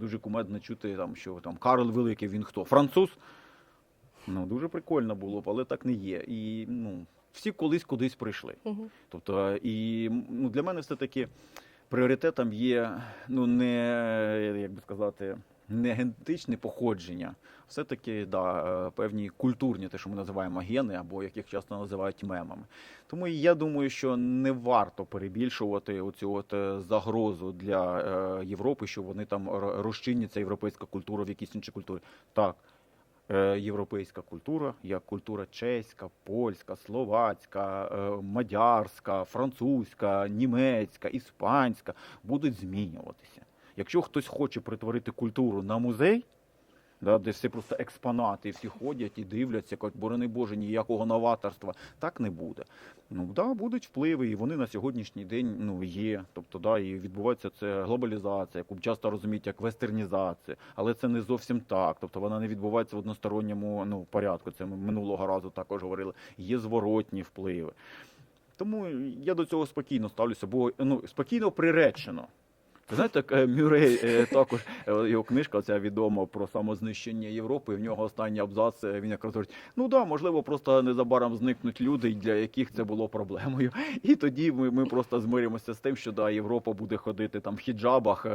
Дуже кумедно чути, там, що там Карл Великий, він хто? Француз? Ну, дуже прикольно було б, але так не є. І ну, всі колись кудись прийшли. Угу. Тобто, і ну, для мене все-таки пріоритетом є ну, не, як би сказати, не генетичне походження, все-таки да, е, певні культурні, те, що ми називаємо гени, або яких часто називають мемами. Тому я думаю, що не варто перебільшувати оцю от е, загрозу для е, Європи, що вони там розчиняться європейська культура в якісь інші культури. Так, європейська культура, як культура чеська, польська, словацька, мадярська, французька, німецька, іспанська будуть змінюватися. Якщо хтось хоче перетворити культуру на музей, да, де всі просто експонати, і всі ходять і дивляться, кажуть, борони Боже, ніякого новаторства, так не буде. Ну да, будуть впливи, і вони на сьогоднішній день ну, є. Тобто, да, і відбувається це глобалізація, яку часто розуміють як вестернізація, але це не зовсім так. Тобто вона не відбувається в односторонньому ну, порядку. Це ми минулого разу також говорили. Є зворотні впливи. Тому я до цього спокійно ставлюся, бо ну, спокійно приречено. Знаєте, як е, Мюррей е, також е, його книжка ця відома про самознищення Європи. В нього останній абзац. Він якраз говорить: ну да, можливо, просто незабаром зникнуть люди, для яких це було проблемою. І тоді ми, ми просто змиримося з тим, що да, Європа буде ходити там в хіджабах,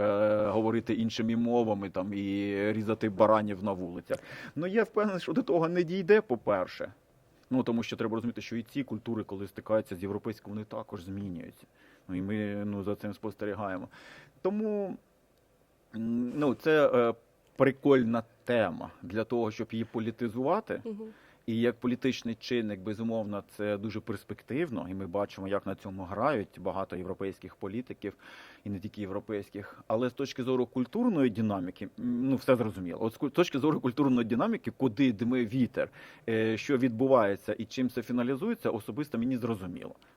говорити іншими мовами там і різати баранів на вулицях. Ну я впевнений, що до того не дійде, по-перше. Ну тому що треба розуміти, що і ці культури, коли стикаються з європейською, вони також змінюються. Ну і ми ну, за цим спостерігаємо. Тому ну, це е, прикольна тема для того, щоб її політизувати. Угу. І як політичний чинник, безумовно, це дуже перспективно, і ми бачимо, як на цьому грають багато європейських політиків, і не тільки європейських. Але з точки зору культурної динаміки, ну все зрозуміло. От з точки зору культурної динаміки, куди дме вітер, е, що відбувається і чим це фіналізується, особисто мені зрозуміло.